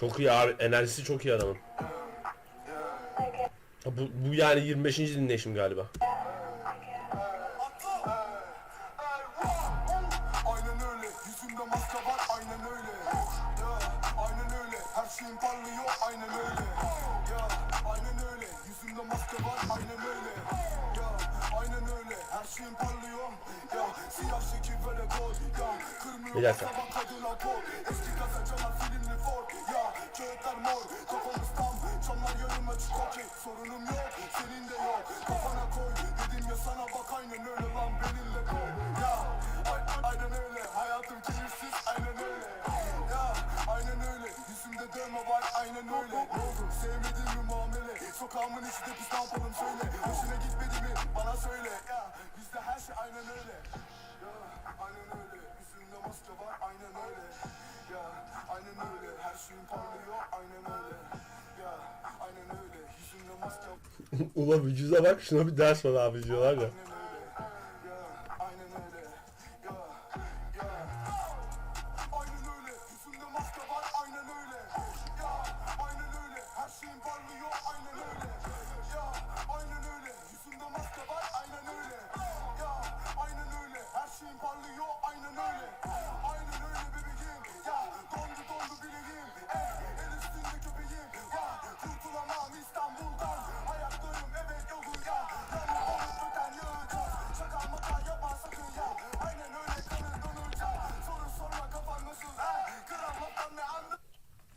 Çok iyi abi. Enerjisi çok iyi adamın. Ha, Bu, bu yani 25. dinleyişim galiba. Aynen öyle Sorunum yok senin de yok. Kafana koy dedim ya sana bak aynen öyle lan benim de koy Ya ay, aynen öyle. Hayatım keyifsiz aynen öyle. Ya aynen öyle. Yüzümde dövme var aynen öyle. Ne oldu? Sevmediğin mi muamele? Sokağımın içi de pis yapalım söyle. Hoşuna gitmedi mi? Bana söyle. Ya bizde her şey aynen öyle. Ya aynen öyle. Yüzümde maske var aynen öyle. Ya aynen öyle. Her şeyim parlıyor aynen öyle. Ya Ulan vücuda bak şuna bir ders var abi diyorlar ya. Şeyin parlıyor.